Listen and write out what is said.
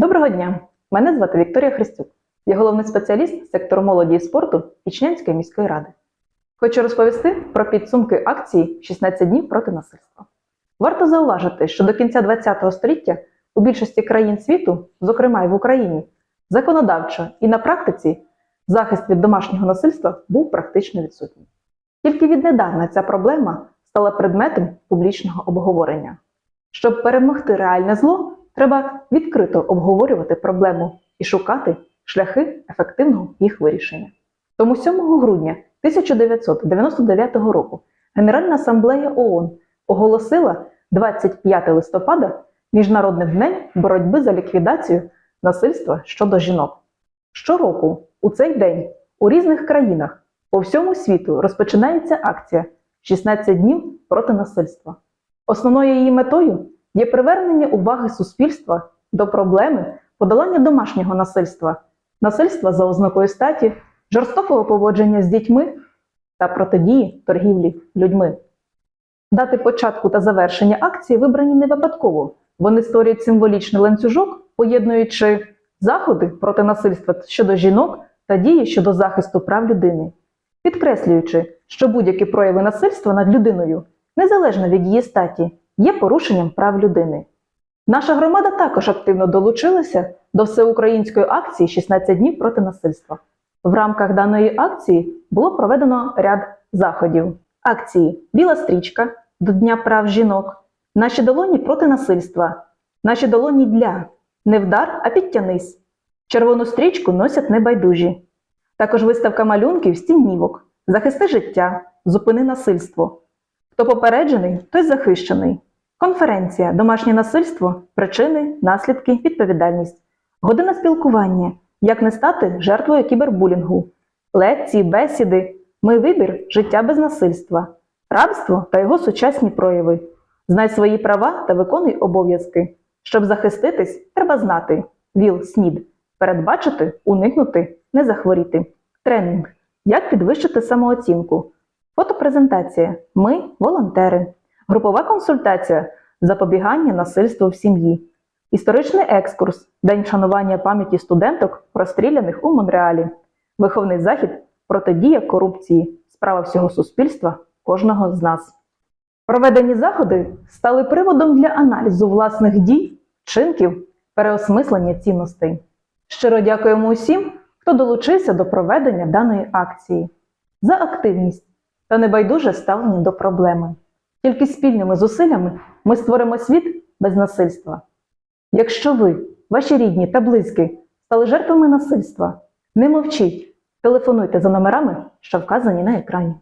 Доброго дня! Мене звати Вікторія Христюк. Я головний спеціаліст сектору молоді і спорту Ічнянської міської ради. Хочу розповісти про підсумки акції «16 днів проти насильства. Варто зауважити, що до кінця ХХ століття у більшості країн світу, зокрема й в Україні, законодавчо і на практиці захист від домашнього насильства був практично відсутній. Тільки віднедавна ця проблема стала предметом публічного обговорення. Щоб перемогти реальне зло, треба відкрито обговорювати проблему і шукати шляхи ефективного їх вирішення. Тому 7 грудня 1999 року Генеральна асамблея ООН оголосила 25 листопада Міжнародним днем боротьби за ліквідацію насильства щодо жінок. Щороку у цей день у різних країнах по всьому світу розпочинається акція «16 днів проти насильства. Основною її метою є привернення уваги суспільства до проблеми подолання домашнього насильства, насильства за ознакою статі, жорстокого поводження з дітьми та протидії торгівлі людьми. Дати початку та завершення акції вибрані не випадково. Вони створюють символічний ланцюжок, поєднуючи заходи проти насильства щодо жінок та дії щодо захисту прав людини, підкреслюючи, що будь-які прояви насильства над людиною, незалежно від її статі, є порушенням прав людини. Наша громада також активно долучилася до всеукраїнської акції «16 днів проти насильства. В рамках даної акції було проведено ряд заходів. Акції Біла стрічка до Дня прав жінок, Наші долоні проти насильства, Наші долоні для не вдар, а підтянись. Червону стрічку носять небайдужі. Також виставка малюнків стільнівок, захисти життя, зупини насильство. Хто попереджений, той захищений. Конференція Домашнє насильство, причини, наслідки, відповідальність. Година спілкування. Як не стати жертвою кібербулінгу. Лекції, бесіди. Мій вибір життя без насильства. Рабство та його сучасні прояви. Знай свої права та виконуй обов'язки. Щоб захиститись, треба знати. ВІЛ, СНІД. Передбачити, уникнути, не захворіти. Тренінг. Як підвищити самооцінку. Фотопрезентація. Ми волонтери. Групова консультація. Запобігання насильству в сім'ї. Історичний екскурс. День вшанування пам'яті студенток, розстріляних у Монреалі. Виховний захід. Протидія корупції. Справа всього суспільства, кожного з нас. Проведені заходи стали приводом для аналізу власних дій, вчинків, переосмислення цінностей. Щиро дякуємо усім, хто долучився до проведення даної акції, за активність та небайдуже ставлення до проблеми. Тільки спільними зусиллями ми створимо світ без насильства. Якщо ви, ваші рідні та близькі стали жертвами насильства, не мовчіть, телефонуйте за номерами, що вказані на екрані.